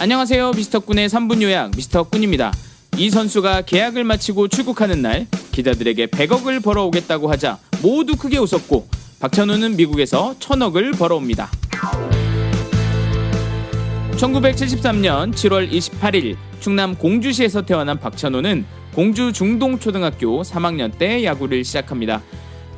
안녕하세요. 미스터꾼의 3분 요약 미스터꾼입니다. 이 선수가 계약을 마치고 출국하는 날 기자들에게 100억을 벌어오겠다고 하자 모두 크게 웃었고 박찬호는 미국에서 1000억을 벌어옵니다. 1973년 7월 28일 충남 공주시에서 태어난 박찬호는 공주 중동초등학교 3학년 때 야구를 시작합니다.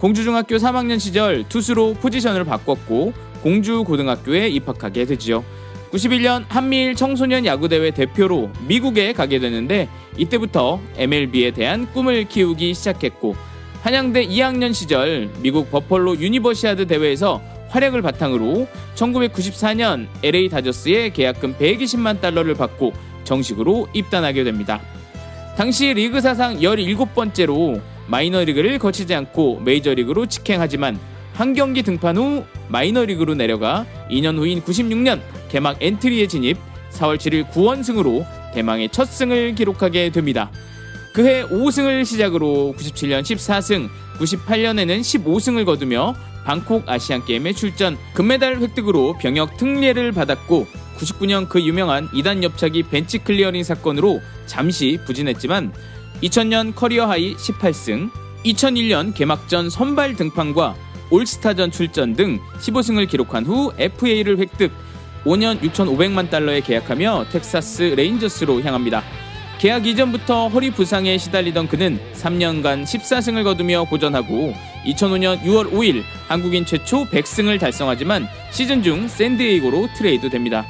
공주중학교 3학년 시절 투수로 포지션을 바꿨고 공주고등학교에 입학하게 되지요. 91년 한미일 청소년 야구대회 대표로 미국에 가게 되는데 이때부터 MLB에 대한 꿈을 키우기 시작했고 한양대 2학년 시절 미국 버펄로 유니버시아드 대회에서 활약을 바탕으로 1994년 LA 다저스에 계약금 120만 달러를 받고 정식으로 입단하게 됩니다. 당시 리그 사상 17번째로 마이너리그를 거치지 않고 메이저리그로 직행하지만 한 경기 등판 후 마이너리그로 내려가 2년 후인 96년 개막 엔트리에 진입 4월 7일 9원승으로 대망의 첫 승을 기록하게 됩니다. 그해 5승을 시작으로 97년 14승, 98년에는 15승을 거두며 방콕 아시안 게임에 출전, 금메달 획득으로 병역 특례를 받았고 99년 그 유명한 이단 엽차기 벤치 클리어링 사건으로 잠시 부진했지만 2000년 커리어 하이 18승, 2001년 개막전 선발 등판과 올스타전 출전 등 15승을 기록한 후 FA를 획득, 5년 6,500만 달러에 계약하며 텍사스 레인저스로 향합니다. 계약 이전부터 허리 부상에 시달리던 그는 3년간 14승을 거두며 보전하고 2005년 6월 5일 한국인 최초 100승을 달성하지만 시즌 중 샌디에이고로 트레이드 됩니다.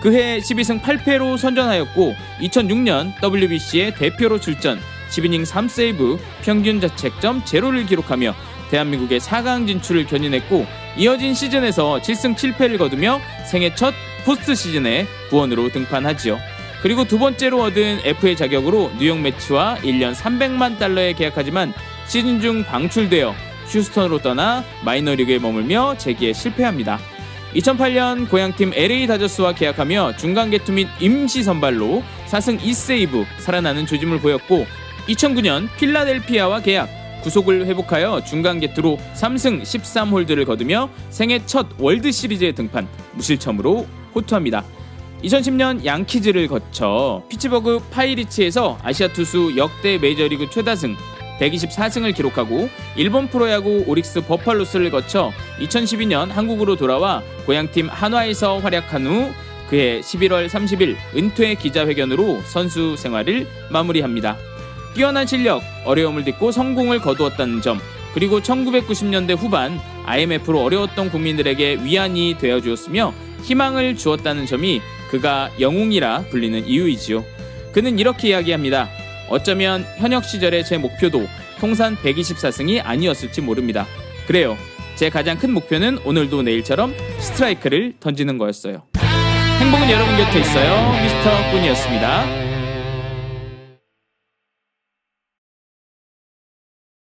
그해 12승 8패로 선전하였고 2006년 WBC에 대표로 출전 10이닝 3세이브 평균 자책점 제로를 기록하며 대한민국의 4강 진출을 견인했고 이어진 시즌에서 7승 7패를 거두며 생애 첫 포스트 시즌에 구원으로 등판하지요. 그리고 두 번째로 얻은 FA 자격으로 뉴욕 매치와 1년 300만 달러에 계약하지만 시즌 중 방출되어 휴스턴으로 떠나 마이너리그에 머물며 재기에 실패합니다. 2008년 고향팀 LA 다저스와 계약하며 중간 개투 및 임시 선발로 4승 2세이브 살아나는 조짐을 보였고 2009년 필라델피아와 계약 구속을 회복하여 중간 개투로 3승 13홀드를 거두며 생애 첫 월드 시리즈에 등판 무실점으로 호투합니다. 2010년 양키즈를 거쳐 피츠버그 파이리츠에서 아시아 투수 역대 메이저리그 최다승 124승을 기록하고 일본 프로야구 오릭스 버팔로스를 거쳐 2012년 한국으로 돌아와 고향팀 한화에서 활약한 후 그해 11월 30일 은퇴 기자회견으로 선수 생활을 마무리합니다. 뛰어난 실력, 어려움을 딛고 성공을 거두었다는 점, 그리고 1990년대 후반 IMF로 어려웠던 국민들에게 위안이 되어 주었으며 희망을 주었다는 점이 그가 영웅이라 불리는 이유이지요. 그는 이렇게 이야기합니다. 어쩌면 현역 시절의 제 목표도 통산 124승이 아니었을지 모릅니다. 그래요. 제 가장 큰 목표는 오늘도 내일처럼 스트라이크를 던지는 거였어요. 행복은 여러분 곁에 있어요. 미스터 꾼이었습니다.